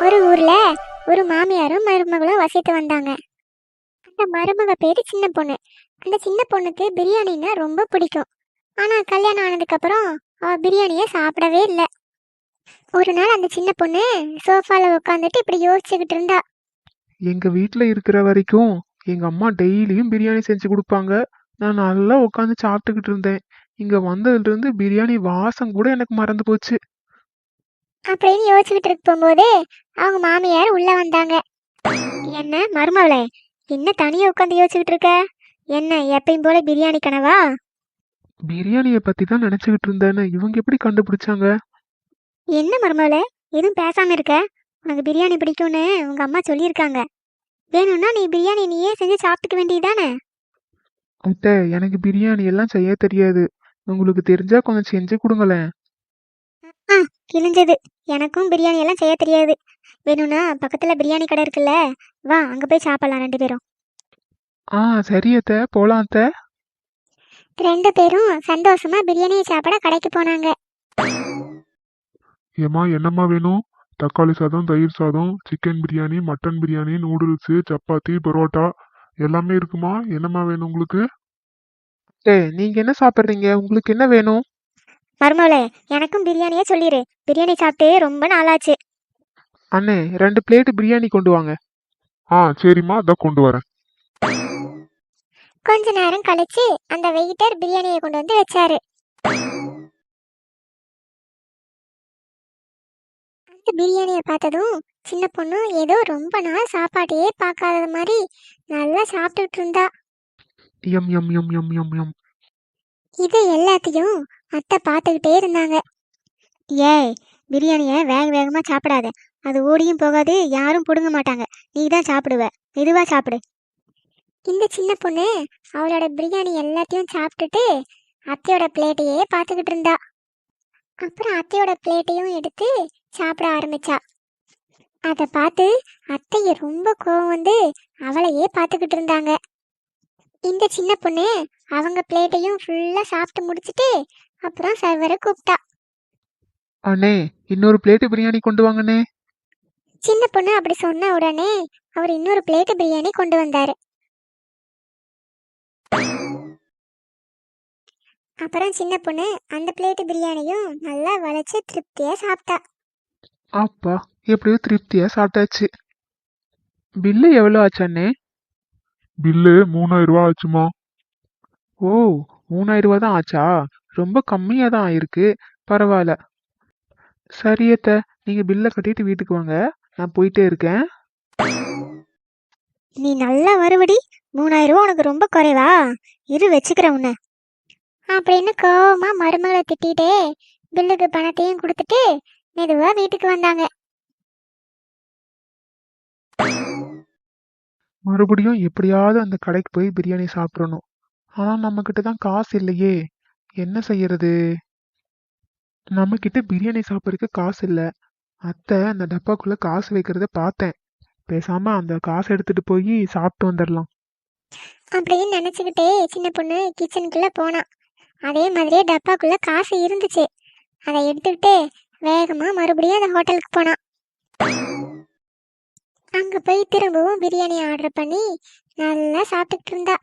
ஒரு ஊர்ல ஒரு மாமியாரும் மருமகளும் வசித்து வந்தாங்க. அந்த மருமக பேரு சின்ன பொண்ணு. அந்த சின்ன பொண்ணுக்கு பிரியாணின்னா ரொம்ப பிடிக்கும். ஆனா கல்யாணம் ஆனதுக்கு அப்புறம் அவ பிரியாணிய சாப்பிடவே இல்லை. ஒரு நாள் அந்த சின்ன பொண்ணு சோஃபால உட்காந்துட்டு இப்படி யோசிச்சுக்கிட்டு இருந்தா. எங்க வீட்ல இருக்கிற வரைக்கும் எங்க அம்மா டெய்லியும் பிரியாணி செஞ்சு கொடுப்பாங்க. நான் நல்லா உட்காந்து சாப்பிட்டுக்கிட்டு இருந்தேன். இங்க வந்ததுல இருந்து பிரியாணி வாசம் கூட எனக்கு மறந்து போச்சு. அப்படின்னு யோசிச்சுக்கிட்டு இருக்கும்போது அவங்க மாமியார் உள்ள வந்தாங்க. என்ன மருமவளே என்ன தனியா உட்காந்து யோசிச்சுக்கிட்டு இருக்க? என்ன எப்பயும் போல பிரியாணி கனவா? பிரியாணிய பத்தி தான் நினைச்சுக்கிட்டு இருந்தேன்னு இவங்க எப்படி கண்டுபிடிச்சாங்க? என்ன மருமவளே எதுவும் பேசாம இருக்க? உனக்கு பிரியாணி பிடிக்கும்னு உங்க அம்மா சொல்லியிருக்காங்க. வேணும்னா நீ பிரியாணி நீயே செஞ்சு சாப்பிட்டுக்க வேண்டியதானே அத்தை எனக்கு பிரியாணி எல்லாம் செய்ய தெரியாது. உங்களுக்கு தெரிஞ்சா கொஞ்சம் செஞ்சு கொடுங்களேன். கிழிஞ்சது. எனக்கும் பிரியாணி எல்லாம் செய்ய தெரியாது. வேணும்னா பக்கத்துல பிரியாணி கடை இருக்குல்ல வா அங்க போய் சாப்பிடலாம் ரெண்டு பேரும். ஆ சரி அத்தை போலாம் அத்தை. ரெண்டு பேரும் சந்தோஷமா பிரியாணியை சாப்பிட கடைக்கு போனாங்க. ஏம்மா என்னம்மா வேணும்? தக்காளி சாதம் தயிர் சாதம் chicken biryani mutton biryani noodles chapati parotta எல்லாமே இருக்குமா? என்னம்மா வேணும் உங்களுக்கு? அத்தை நீங்க என்ன சாப்பிடுறீங்க? உங்களுக்கு என்ன வேணும்? மருமவளே எனக்கும் பிரியாணியே சொல்லிடு பிரியாணி சாப்பிட்டு ரொம்ப நாளாச்சு. அண்ணே ரெண்டு பிளேட் பிரியாணி கொண்டு வாங்க. ஆ சரிம்மா அதான் கொண்டு வரேன். கொஞ்ச நேரம் கழிச்சு அந்த வெயிட்டர் பிரியாணியை கொண்டு வந்து வச்சாரு. அந்த பிரியாணியை பார்த்ததும் சின்ன பொண்ணு ஏதோ ரொம்ப நாள் சாப்பாட்டையே பார்க்காத மாதிரி நல்லா சாப்பிட்டுட்டு இருந்தா. எம் எம் எம் எம் எம் எம் இது எல்லாத்தையும் அத்தை பார்த்துக்கிட்டே இருந்தாங்க. ஏய் பிரியாணியை வேக வேகமாக சாப்பிடாத. அது ஓடியும் போகாது யாரும் பிடுங்க மாட்டாங்க. நீ தான் சாப்பிடுவ. மெதுவாக சாப்பிடு. இந்த சின்ன பொண்ணு அவளோட பிரியாணி எல்லாத்தையும் சாப்பிட்டுட்டு அத்தையோட பிளேட்டையே பார்த்துக்கிட்டு இருந்தா. அப்புறம் அத்தையோட பிளேட்டையும் எடுத்து சாப்பிட ஆரம்பிச்சா. அதை பார்த்து அத்தைய ரொம்ப கோவம் வந்து அவளையே பார்த்துக்கிட்டு இருந்தாங்க. இந்த சின்ன பொண்ணு அவங்க பிளேட்டையும் ஃபுல்லாக சாப்பிட்டு முடிச்சிட்டு அப்புறம் சர்வரை கூப்பிட்டா. அண்ணே இன்னொரு பிளேட் பிரியாணி கொண்டு வாங்கண்ணே. சின்ன பொண்ணு அப்படி சொன்ன உடனே அவர் இன்னொரு பிளேட் பிரியாணி கொண்டு வந்தாரு. அப்புறம் சின்ன பொண்ணு அந்த பிளேட் பிரியாணியும் நல்லா வளைச்சு திருப்தியா சாப்பிட்டா. அப்பா எப்படியோ திருப்தியா சாப்பிட்டாச்சு. பில்லு எவ்வளோ ஆச்சு அண்ணே? பில்லு மூணாயிரம் ரூபா ஆச்சுமா ஓ மூணாயிரம் ரூபா தான் ஆச்சா? ரொம்ப கம்மியாக தான் ஆயிருக்கு. பரவாயில்ல. சரி அத்தை நீங்க பில்லை கட்டிட்டு வீட்டுக்கு வாங்க. நான் போயிட்டே இருக்கேன். நீ நல்லா வருவடி. மூணாயிரம் ரூபா உனக்கு ரொம்ப குறைவா? இரு வச்சுக்கிறேன் உன்னை. அப்படின்னு கோவமா மருமகளை திட்டிட்டே பில்லுக்கு பணத்தையும் கொடுத்துட்டு மெதுவா வீட்டுக்கு வந்தாங்க. மறுபடியும் எப்படியாவது அந்த கடைக்கு போய் பிரியாணி சாப்பிட்றணும் ஆனா நம்ம கிட்ட தான் காசு இல்லையே. என்ன செய்யறது? நம்ம கிட்ட பிரியாணி சாப்பிட்றதுக்கு காசு இல்லை. அத்தை அந்த டப்பாக்குள்ள காசு வைக்கிறத பார்த்தேன். பேசாம அந்த காசை எடுத்துட்டு போய் சாப்பிட்டு வந்துடலாம் அப்படின்னு நினச்சிக்கிட்டே சின்ன பொண்ணு கிச்சனுக்குள்ள போனான் அதே மாதிரியே டப்பாக்குள்ள காசு இருந்துச்சு. அதை எடுத்துக்கிட்டு வேகமா மறுபடியும் அந்த ஹோட்டலுக்கு போனான் அங்க போய் திரும்பவும் பிரியாணி ஆர்டர் பண்ணி நல்லா சாப்பிட்டுட்டு இருந்தா.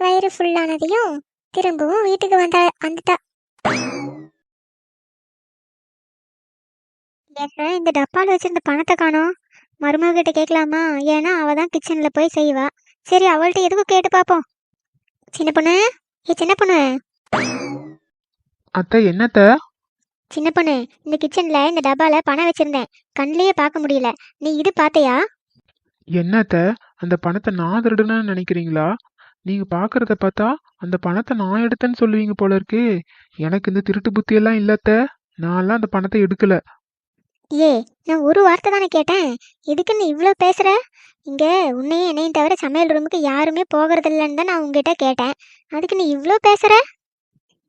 வயிறு ஃபுல்லானதையும் திரும்பவும் வீட்டுக்கு வந்தா வந்துட்டா. என்ன இந்த டப்பால வச்சிருந்த பணத்தை காணோம். மருமக கிட்ட கேட்கலாமா ஏன்னா அவ தான் கிச்சன்ல போய் செய்வா. சரி அவள்கிட்ட எதுக்கும் கேட்டு பார்ப்போம் சின்ன பொண்ணு? ஏ சின்ன பொண்ணு? அத்தை என்னத்த? சின்ன பொண்ணு இந்த கிச்சன்ல இந்த டப்பால பணம் வச்சிருந்தேன். கண்ணிலேயே பார்க்க முடியல. நீ இது பார்த்தையா? என்னத்த? அந்த பணத்தை நான் திருடுனேன்னு நினைக்கிறீங்களா? நீங்க பாக்குறத பார்த்தா அந்த பணத்தை நான் எடுத்தேன்னு சொல்லுவீங்க போல இருக்கு. எனக்கு இந்த திருட்டு புத்தி எல்லாம் இல்லத்த நான்லாம் அந்த பணத்தை எடுக்கல. ஏ நான் ஒரு வார்த்தை தானே கேட்டேன். எதுக்கு நீ இவ்வளோ பேசுற? இங்க உன்னையும் என்னையும் தவிர சமையல் ரூமுக்கு யாருமே போகிறது இல்லைன்னு தான் நான் உங்ககிட்ட கேட்டேன். அதுக்கு நீ இவ்வளோ பேசுற?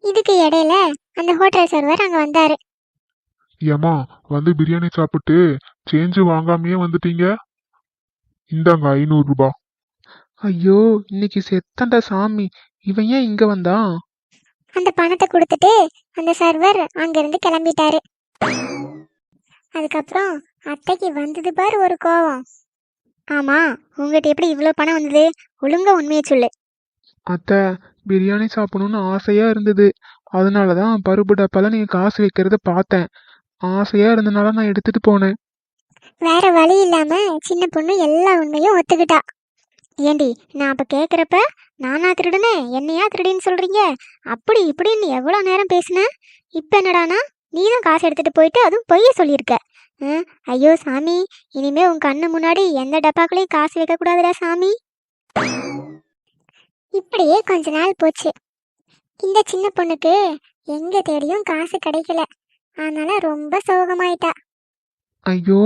இதுக்கு இடையில அந்த ஹோட்டல் சர்வர் அங்கே வந்தாரு. ஏம்மா வந்து பிரியாணி சாப்பிட்டு சேஞ்சு வாங்காமையே வந்துட்டீங்க? இந்தாங்க ஐநூறு ரூபாய் ஐயோ இன்னைக்கு செத்தண்டா சாமி. இவன் ஏன் இங்க வந்தான் அந்த பணத்தை கொடுத்துட்டு அந்த சர்வர் அங்கிருந்து கிளம்பிட்டாரு. அதுக்கப்புறம் அத்தைக்கு வந்தது பாரு ஒரு கோவம். ஆமா உங்ககிட்ட எப்படி இவ்வளோ பணம் வந்தது? ஒழுங்கா உண்மையை சொல்லு. அத்தை பிரியாணி சாப்பிடணும்னு ஆசையா இருந்தது. அதனால தான் பருப்பு டப்பால நீங்க காசு வைக்கிறத பார்த்தேன். ஆசையா இருந்தனால நான் எடுத்துட்டு போனேன். வேற வழி இல்லாம சின்ன பொண்ணு எல்லா உண்மையும் ஒத்துக்கிட்டா. ஏண்டி நான் அப்போ கேட்குறப்ப நானா திருடுனே என்னையா திருடின்னு சொல்கிறீங்க அப்படி இப்படின்னு எவ்வளோ நேரம் பேசினேன் இப்போ என்னடானா நீ தான் காசு எடுத்துகிட்டு போயிட்டு அதுவும் பொய்ய சொல்லியிருக்க. ஆ, ஐயோ சாமி இனிமே உன் கண்ணு முன்னாடி எந்த டப்பாக்குள்ளேயும் காசு வைக்கக்கூடாதுடா சாமி. இப்படியே கொஞ்ச நாள் போச்சு. இந்த சின்ன பொண்ணுக்கு எங்கே தேடியும் காசு கிடைக்கல. அதனால ரொம்ப சோகமாயிட்டா. ஐயோ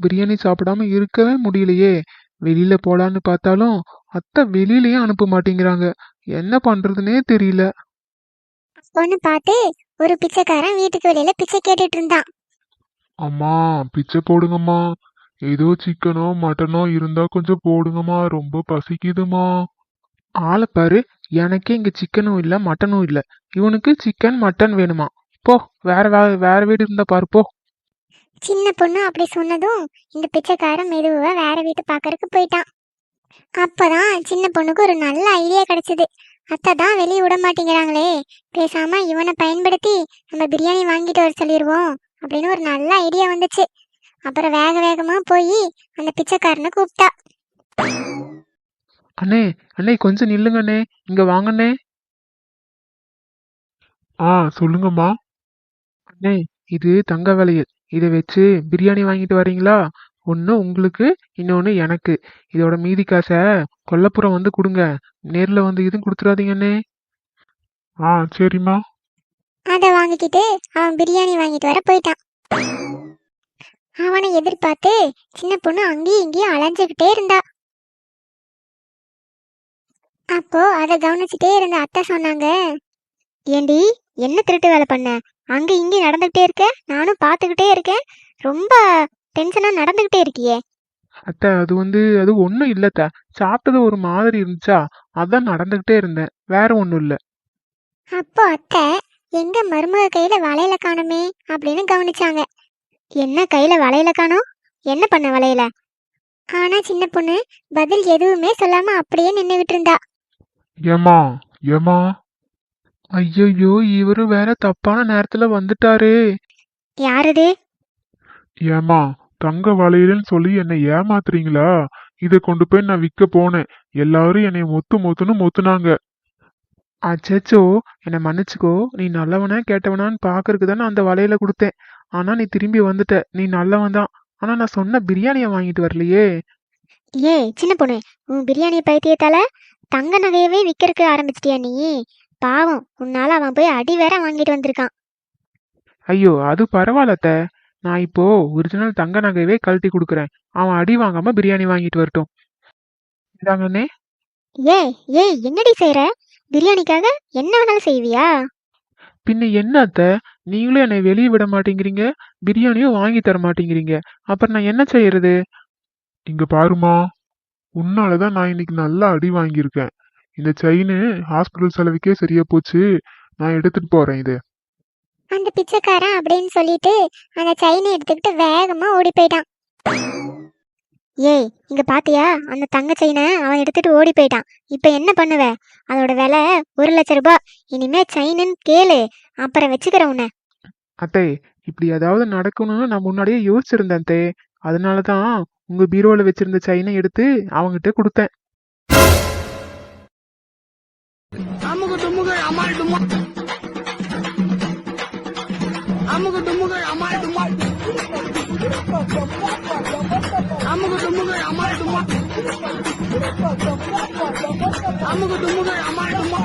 பிரியாணி சாப்பிடாம இருக்கவே முடியலையே. வெளியில போலான்னு பார்த்தாலும் அத்தை வெளியிலயே அனுப்ப மாட்டேங்கிறாங்க. என்ன பண்றதுனே தெரியல. பொண்ணு பார்த்து ஒரு பிச்சைக்காரன் வீட்டுக்கு வெளியில பிச்சை கேட்டுட்டு இருந்தான். அம்மா பிச்சை போடுங்கம்மா. ஏதோ சிக்கனோ மட்டனோ இருந்தா கொஞ்சம் போடுங்கம்மா. ரொம்ப பசிக்குதுமா ஆளை பாரு எனக்கே இங்க சிக்கனும் இல்ல மட்டனும் இல்ல. இவனுக்கு சிக்கன் மட்டன் வேணுமா? போ வேற வேற வேற வீடு இருந்தா பாரு போ. சின்ன பொண்ணு அப்படி சொன்னதும் இந்த பிச்சைக்காரன் மெதுவாக வேற வீட்டு பார்க்கறதுக்கு போயிட்டான். அப்போதான் சின்ன பொண்ணுக்கு ஒரு நல்ல ஐடியா கிடைச்சது. அத்தை தான் வெளியே விட மாட்டேங்கிறாங்களே. பேசாம இவனை பயன்படுத்தி நம்ம பிரியாணி வாங்கிட்டு வர சொல்லிடுவோம் அப்படின்னு ஒரு நல்ல ஐடியா வந்துச்சு. அப்புறம் வேக வேகமா போய் அந்த பிச்சைக்காரனை கூப்பிட்டா. அண்ணே அண்ணே கொஞ்சம் நில்லுங்க அண்ணே இங்க வாங்கண்ணே. ஆ சொல்லுங்கம்மா. அண்ணே இது தங்க வளையல் இதை வச்சு பிரியாணி வாங்கிட்டு வரீங்களா? ஒன்று உங்களுக்கு இன்னொன்று எனக்கு. இதோட மீதி காசை கொல்லப்புறம் வந்து கொடுங்க. நேரில் வந்து எதுவும் கொடுத்துடாதீங்கண்ணே ஆ சரிம்மா. அதை வாங்கிக்கிட்டு அவன் பிரியாணி வாங்கிட்டு வர போயிட்டான். அவனை எதிர்பார்த்து சின்ன பொண்ணு அங்கேயும் இங்கேயும் அலைஞ்சுக்கிட்டே இருந்தா. அப்போ அதை கவனிச்சுட்டே இருந்த அத்தை சொன்னாங்க ஏண்டி என்ன திருட்டு வேலை பண்ண? அங்க இங்கேயும் நடந்துகிட்டே இருக்க? நானும் பார்த்துக்கிட்டே இருக்கேன். ரொம்ப டென்ஷனா நடந்துகிட்டே இருக்கியே. அத்தை அது வந்து அது ஒன்றும் இல்லைத்த சாப்பிட்டது ஒரு மாதிரி இருந்துச்சா? அதான் நடந்துக்கிட்டே இருந்தேன். வேற ஒன்றும் இல்லை. அப்போ அத்தை எங்க மருமக கையில வளையல காணுமே? அப்படின்னு கவனிச்சாங்க. என்ன கையில வளையல காணோம் என்ன பண்ண வளையல? ஆனா சின்ன பொண்ணு பதில் எதுவுமே சொல்லாம அப்படியே நின்னுகிட்டு இருந்தா. ஏம்மா? ஏம்மா? ஐயையோ இவரு வேற தப்பான நேரத்துல வந்துட்டாரே. யாரது? ஏம்மா தங்க வளையல்னு சொல்லி என்னை ஏமாத்துறீங்களா? இதை கொண்டு போய் நான் விற்க போனேன். எல்லாரும் என்னை மொத்து மொத்துன்னு மொத்துனாங்க. அச்சச்சோ என்னை மன்னிச்சுக்கோ. நீ நல்லவனா கேட்டவனான்னு பாக்குறதுக்கு தானே அந்த வலையில கொடுத்தேன். ஆனா நீ திரும்பி வந்துட்ட. நீ நல்லவன் தான். ஆனா நான் சொன்ன பிரியாணியை வாங்கிட்டு வரலையே. ஏ சின்ன பொண்ணு உன் பிரியாணி பைத்தியத்தால தங்க நகையவே விற்கிறதுக்கு ஆரம்பிச்சிட்டியா நீ? பாவம் உன்னால அவன் போய் அடி வேற வாங்கிட்டு வந்திருக்கான். ஐயோ அது பரவாயில்ல அத்தை. நான் இப்போ ஒரிஜினல் தங்க நகையவே கழட்டி கொடுக்குறேன். அவன் அடி வாங்காம பிரியாணி வாங்கிட்டு வரட்டும். இதாங்கண்ணே ஏய் ஏய் என்னடி செய்யற பிரியாணிக்காக என்ன வேணாலும் செய்வியா? பின்ன என்ன அத்தை? நீங்களும் என்னை வெளியே விட மாட்டேங்கிறீங்க. பிரியாணியும் வாங்கி தர மாட்டேங்கிறீங்க. அப்புறம் நான் என்ன செய்யறது? இங்க பாருமா உன்னாலதான் நான் இன்னைக்கு நல்லா அடி வாங்கியிருக்கேன். இந்த செயின் ஹாஸ்பிட்டல் செலவுக்கே சரியா போச்சு. நான் எடுத்துட்டு போறேன் இது. அந்த பிச்சைக்காரன் அப்படின்னு சொல்லிட்டு அந்த செயினை எடுத்துக்கிட்டு வேகமா ஓடி போயிட்டான். ஏய் இங்க பாத்தியா? அந்த தங்க செயினை அவன் எடுத்துட்டு ஓடி போயிட்டான். இப்ப என்ன பண்ணுவ? அதோட விலை ஒரு லட்ச ரூபாய் இனிமே செயினுன்னு கேளு. அப்புறம் வச்சுக்கிற உன்னை. அத்தை இப்படி ஏதாவது நடக்கணும்னு நான் முன்னாடியே யோசிச்சிருந்தேன் அத்தை. அதனால தான் உங்க பீரோல வச்சிருந்த செயினை எடுத்து அவங்கிட்ட கொடுத்தேன். আমুক ডুমুক আমার ডুমুক আমুক ডুমুক আমার ডুমুক আমুক ডুমুক আমার ডুমুক আমুক